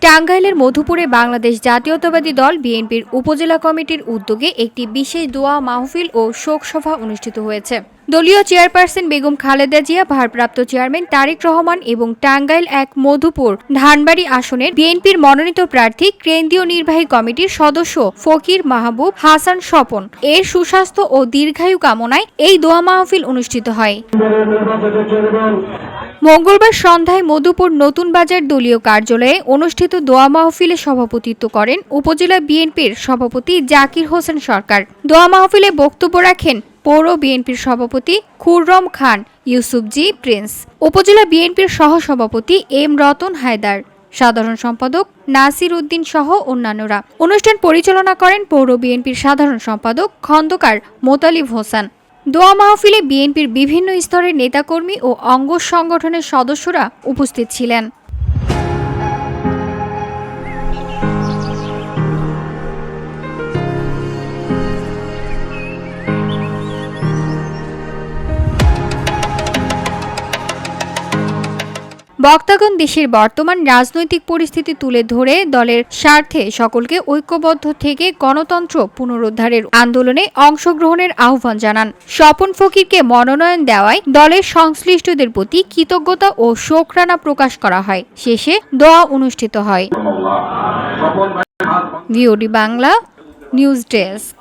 টাঙ্গাইলের মধুপুরে বাংলাদেশ জাতীয়তাবাদী দল বিএনপির উপজেলা কমিটির উদ্যোগে একটি বিশেষ দোয়া মাহফিল ও শোক সভা অনুষ্ঠিত হয়েছে। দলীয় চেয়ারপারসন বেগম খালেদা জিয়া, ভারপ্রাপ্ত চেয়ারম্যান তারেক রহমান এবং টাঙ্গাইল এক মধুপুর ধানবাড়ি আসনের বিএনপির মনোনীত প্রার্থী, কেন্দ্রীয় নির্বাহী কমিটির সদস্য ফকির মাহবুব হাসান স্বপন। এর সুস্বাস্থ্য ও দীর্ঘায়ু কামনায় এই দোয়া মাহফিল অনুষ্ঠিত হয়। মঙ্গলবার সন্ধ্যায় মধুপুর নতুন বাজার দলীয় কার্যালয়ে অনুষ্ঠিত দোয়া মাহফিলে সভাপতিত্ব করেন উপজেলা বিএনপির সভাপতি জাকির হোসেন সরকার। দোয়া মাহফিলে বক্তব্য রাখেন পৌর বিএনপির সভাপতি খুররম খান, ইউসুফজি প্রিন্স। উপজেলা বিএনপির সহসভাপতি এম রতন হায়দার। সাধারণ সম্পাদক নাসির উদ্দিন সহ অন্যান্যরা। অনুষ্ঠান পরিচালনা করেন পৌর বিএনপির সাধারণ সম্পাদক খন্দকার মোতালিব হোসেন। দোয়া মাহফিলে বিএনপির বিভিন্ন স্তরের নেতাকর্মী ও অঙ্গ সংগঠনের সদস্যরা উপস্থিত ছিলেন। বক্তাগণ দেশের বর্তমান রাজনৈতিক পরিস্থিতি তুলে ধরে দলের স্বার্থে সকলকে ঐক্যবদ্ধ থেকে গণতন্ত্র পুনরুদ্ধারের আন্দোলনে অংশগ্রহণের আহ্বান জানান। স্বপন ফকিরকে মনোনয়ন দেওয়ায় দলের সংশ্লিষ্টদের প্রতি কৃতজ্ঞতা ও শোকরানা প্রকাশ করা হয়। শেষে দোয়া অনুষ্ঠিত হয়। VOD Bangla news desk.